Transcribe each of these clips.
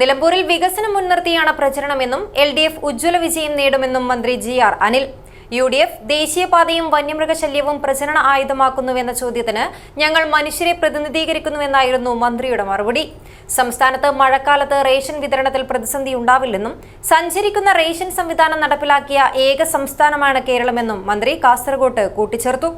നിലമ്പൂരിൽ വികസനം മുൻനിർത്തിയാണ് പ്രചരണമെന്നും എൽ ഡി എഫ് ഉജ്ജ്വല വിജയം നേടുമെന്നും മന്ത്രി G R Anil. U D F ദേശീയപാതയും വന്യമൃഗശല്യവും പ്രചരണ ആയുധമാക്കുന്നുവെന്ന ചോദ്യത്തിന് ഞങ്ങൾ മനുഷ്യരെ പ്രതിനിധീകരിക്കുന്നുവെന്നായിരുന്നു മന്ത്രിയുടെ മറുപടി. സംസ്ഥാനത്ത് മഴക്കാലത്ത് റേഷൻ വിതരണത്തിൽ പ്രതിസന്ധി ഉണ്ടാവില്ലെന്നും സഞ്ചരിക്കുന്ന റേഷൻ സംവിധാനം നടപ്പിലാക്കിയ ഏക സംസ്ഥാനമാണ് കേരളമെന്നും മന്ത്രി കാസർഗോട്ട് കൂട്ടിച്ചേർത്തു.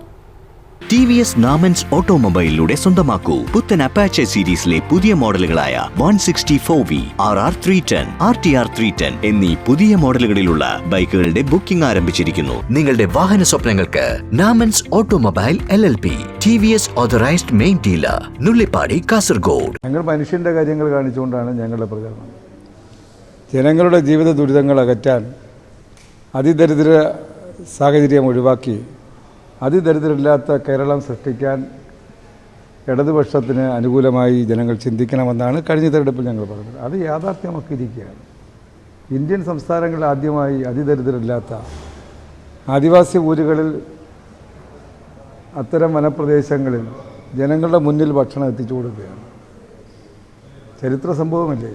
ടി വി എസ് നാമൻസ് ഓട്ടോമൊബൈലിലൂടെ സ്വന്തമാക്കൂ. പുത്തൻ അപ്പാച്ച സീരീസിലെ പുതിയ മോഡലുകളായ one sixty four V R R three ten R T R three ten എന്നീ പുതിയ മോഡലുകളിലുള്ള ബൈക്കുകളുടെ ബുക്കിംഗ് ആരംഭിച്ചിരിക്കുന്നു. നിങ്ങളുടെ വാഹന സ്വപ്നങ്ങൾക്ക് Namans automobile L L P T V S authorised main dealer Nullippady Kasaragod. ഞങ്ങൾ മനുഷ്യന്റെ കാര്യങ്ങൾ കാണിച്ചുകൊണ്ടാണ് ഞങ്ങളുടെ പ്രചരണം. ജനങ്ങളുടെ ജീവിത ദുരിതങ്ങൾ അകറ്റാൻ അതിദരിദ്ര സാഹചര്യം ഒഴിവാക്കി അതിദരിദ്രമില്ലാത്ത കേരളം സൃഷ്ടിക്കാൻ ഇടതുപക്ഷത്തിന് അനുകൂലമായി ജനങ്ങൾ ചിന്തിക്കണമെന്നാണ് കഴിഞ്ഞ തെരഞ്ഞെടുപ്പിൽ ഞങ്ങൾ പറഞ്ഞത്. അത് യാഥാർത്ഥ്യമാക്കിയിരിക്കുകയാണ് ഇന്ത്യൻ സംസ്ഥാനങ്ങളിൽ ആദ്യമായി അതിദരിദ്രമില്ലാത്ത ആദിവാസി ഊരുകളിൽ അത്തരം വനപ്രദേശങ്ങളിൽ ജനങ്ങളുടെ മുന്നിൽ ഭക്ഷണം എത്തിച്ചു കൊടുക്കുകയാണ്. ചരിത്ര സംഭവമല്ലേ?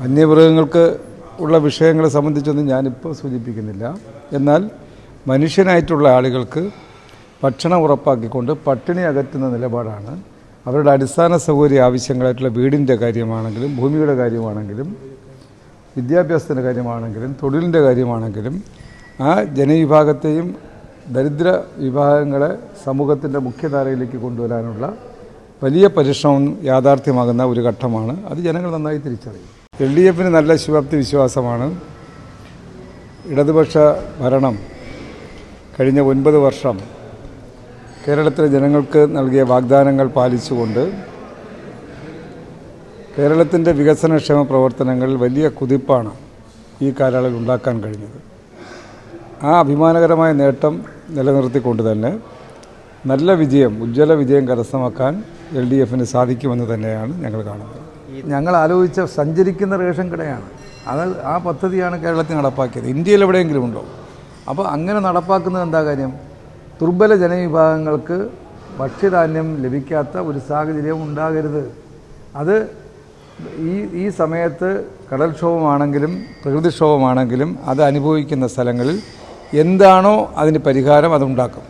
വന്യമൃഗങ്ങൾക്ക് ഉള്ള വിഷയങ്ങളെ സംബന്ധിച്ചൊന്നും ഞാനിപ്പോൾ സൂചിപ്പിക്കുന്നില്ല. എന്നാൽ മനുഷ്യനായിട്ടുള്ള ആളുകൾക്ക് ഭക്ഷണം ഉറപ്പാക്കിക്കൊണ്ട് പട്ടിണി അകറ്റുന്ന നിലപാടാണ്. അവരുടെ അടിസ്ഥാന സൗകര്യ ആവശ്യങ്ങളായിട്ടുള്ള വീടിന്റെ കാര്യമാണെങ്കിലും ഭൂമിയുടെ കാര്യമാണെങ്കിലും വിദ്യാഭ്യാസത്തിന്റെ കാര്യമാണെങ്കിലും തൊഴിലിന്റെ കാര്യമാണെങ്കിലും ആ ജനവിഭാഗത്തെയും ദരിദ്ര വിഭാഗങ്ങളെ സമൂഹത്തിന്റെ മുഖ്യധാരയിലേക്ക് കൊണ്ടുവരാനുള്ള വലിയ പരിശ്രമം യാഥാർത്ഥ്യമാകുന്ന ഒരു ഘട്ടമാണ്. അത് ജനങ്ങൾ നന്നായി തിരിച്ചറിയും. എൽ ഡി എഫിന് നല്ല ശുഭാപ്തി വിശ്വാസമാണ്. ഇടതുപക്ഷ ഭരണം കഴിഞ്ഞ ഒൻപത് വർഷം കേരളത്തിലെ ജനങ്ങൾക്ക് നൽകിയ വാഗ്ദാനങ്ങൾ പാലിച്ചുകൊണ്ട് കേരളത്തിന്റെ വികസനക്ഷേമ പ്രവർത്തനങ്ങളിൽ വലിയ കുതിപ്പാണ് ഈ കാലയളവിൽ ഉണ്ടാക്കാൻ കഴിഞ്ഞത്. ആ അഭിമാനകരമായ നേട്ടം നിലനിർത്തിക്കൊണ്ട് തന്നെ നല്ല വിജയം ഉജ്ജ്വല വിജയം കരസ്ഥമാക്കാൻ എൽ ഡി എഫിന് സാധിക്കുമെന്ന് തന്നെയാണ് ഞങ്ങൾ കാണുന്നത്. ഞങ്ങൾ ആലോചിച്ച സഞ്ചരിക്കുന്ന റേഷൻ കടയാണ്. അത് ആ പദ്ധതിയാണ് കേരളത്തിൽ നടപ്പാക്കിയത്. ഇന്ത്യയിൽ എവിടെയെങ്കിലും ഉണ്ടോ? അപ്പോൾ അങ്ങനെ നടപ്പാക്കുന്നത് എന്താ കാര്യം? ദുർബല ജനവിഭാഗങ്ങൾക്ക് ഭക്ഷ്യധാന്യം ലഭിക്കാത്ത ഒരു സാഹചര്യം ഉണ്ടാകരുത്. അത് ഈ ഈ സമയത്ത് കടൽക്ഷോഭമാണെങ്കിലും പ്രകൃതിക്ഷോഭമാണെങ്കിലും അത് അനുഭവിക്കുന്ന സ്ഥലങ്ങളിൽ എന്താണോ അതിന് പരിഹാരം അതുണ്ടാക്കും.